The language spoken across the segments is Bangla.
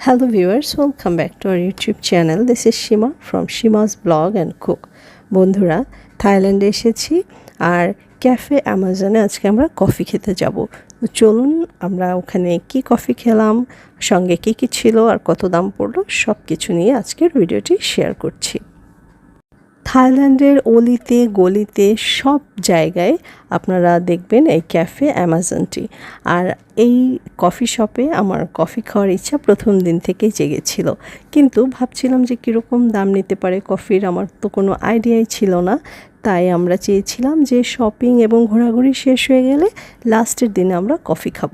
Hello viewers, welcome back to our YouTube channel. This is Shima from Shima's Blog and Cook. বন্ধুরা থাইল্যান্ডে এসেছি আর ক্যাফে অ্যামাজনে আজকে আমরা কফি খেতে যাব তো চলুন আমরা ওখানে কি কফি খেলাম সঙ্গে কি কি ছিল আর কত দাম পড়ল সব কিছু নিয়ে আজকের ভিডিওটি শেয়ার করছি থাইল্যান্ডের অলিতে, গলিতে সব জায়গায় আপনারা দেখবেন এই ক্যাফে অ্যামাজনটি আর এই কফি শপে আমার কফি খাওয়ার ইচ্ছা প্রথম দিন থেকে জেগেছিল। কিন্তু ভাবছিলাম যে কীরকম দাম নিতে পারে কফির, আমার তো কোনো আইডিয়াই ছিল না। তাই আমরা চেয়েছিলাম যে শপিং এবং ঘোরাঘুরি শেষ হয়ে গেলে লাস্টের দিনে আমরা কফি খাব।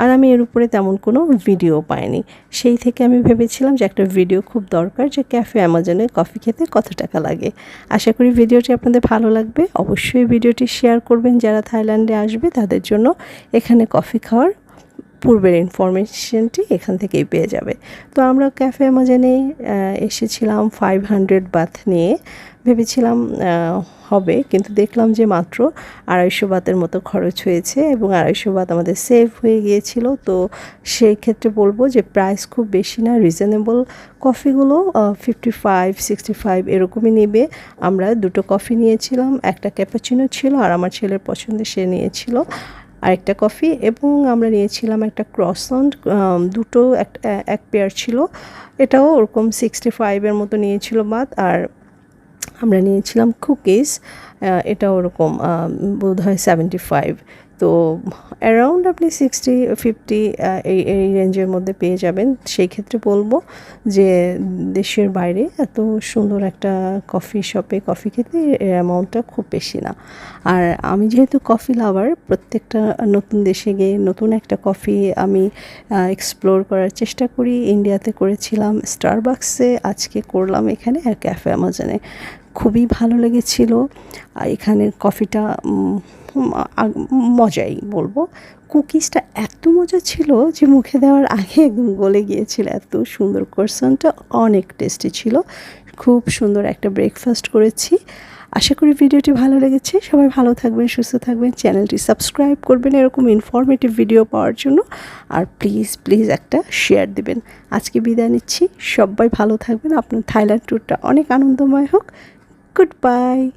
আর আমি এর উপরে তেমন কোনো ভিডিও পাইনি। সেই থেকে আমি ভেবেছিলাম যে একটা ভিডিও খুব দরকার যে ক্যাফে অ্যামাজনে কফি খেতে কত টাকা লাগে। আশা করি ভিডিওটি আপনাদের ভালো লাগবে। অবশ্যই ভিডিওটি শেয়ার করবেন যারা থাইল্যান্ডে আসবে, তাদের জন্য এখানে কফি খাওয়ার পূর্বের ইনফরমেশনটি এখান থেকেই পেয়ে যাবে। তো আমরা ক্যাফে অ্যামাজনে এসেছিলাম ফাইভ হান্ড্রেড বাথ নিয়ে। ভেবেছিলাম হবে, কিন্তু দেখলাম যে মাত্র আড়াইশো বাতের মতো খরচ হয়েছে এবং আড়াইশো বাত আমাদের সেভ হয়ে গিয়েছিল। তো সেই ক্ষেত্রে বলব যে প্রাইস খুব বেশি না রিজনেবল কফিগুলো ফিফটি ফাইভ সিক্সটি ফাইভ এরকমই নেবে। আমরা দুটো কফি নিয়েছিলাম, একটা ক্যাপাচিনো ছিল আর আমার ছেলের পছন্দের সে নিয়েছিল। আরেকটা কফি এবং আমরা নিয়েছিলাম একটা ক্রসন দুটো এক পেয়ার ছিল। এটাও ওরকম সিক্সটি ফাইভের মতো নিয়েছিল বাদ। আর আমরা নিয়েছিলাম কুকিজ এটা ওরকম বোধ হয় সেভেন্টি ফাইভ তো অ্যারাউন্ড আপনি সিক্সটি ফিফটি এই এই রেঞ্জের মধ্যে পেয়ে যাবেন। সেই ক্ষেত্রে বলব যে দেশের বাইরে এত সুন্দর একটা কফি শপে কফি খেতে এর অ্যামাউন্টটা খুব বেশি না। আর আমি যেহেতু কফি লাভার প্রত্যেকটা নতুন দেশে গিয়ে নতুন একটা কফি আমি এক্সপ্লোর করার চেষ্টা করি। ইন্ডিয়াতে করেছিলাম স্টারবাক্সে আজকে করলাম এখানে আর ক্যাফে অ্যামাজনে খুবই ভালো লেগেছিল। এখানের কফিটা মজাই বলব। কুকিজটা এত মজা ছিল যে মুখে দেওয়ার আগে একদম গলে গিয়েছিল। এত সুন্দর কোর্সনটা অনেক টেস্টি ছিল। খুব সুন্দর একটা ব্রেকফাস্ট করেছি। আশা করি ভিডিওটি ভালো লেগেছে। সবাই ভালো থাকবেন, সুস্থ থাকবেন। চ্যানেলটি সাবস্ক্রাইব করবেন এরকম ইনফরমেটিভ ভিডিও পাওয়ার জন্য। আর প্লিজ প্লিজ একটা শেয়ার দিবেন। আজকে বিদায় নিচ্ছি। সবাই ভালো থাকবেন। আপনার থাইল্যান্ড ট্যুরটা অনেক আনন্দময় হোক। Good bye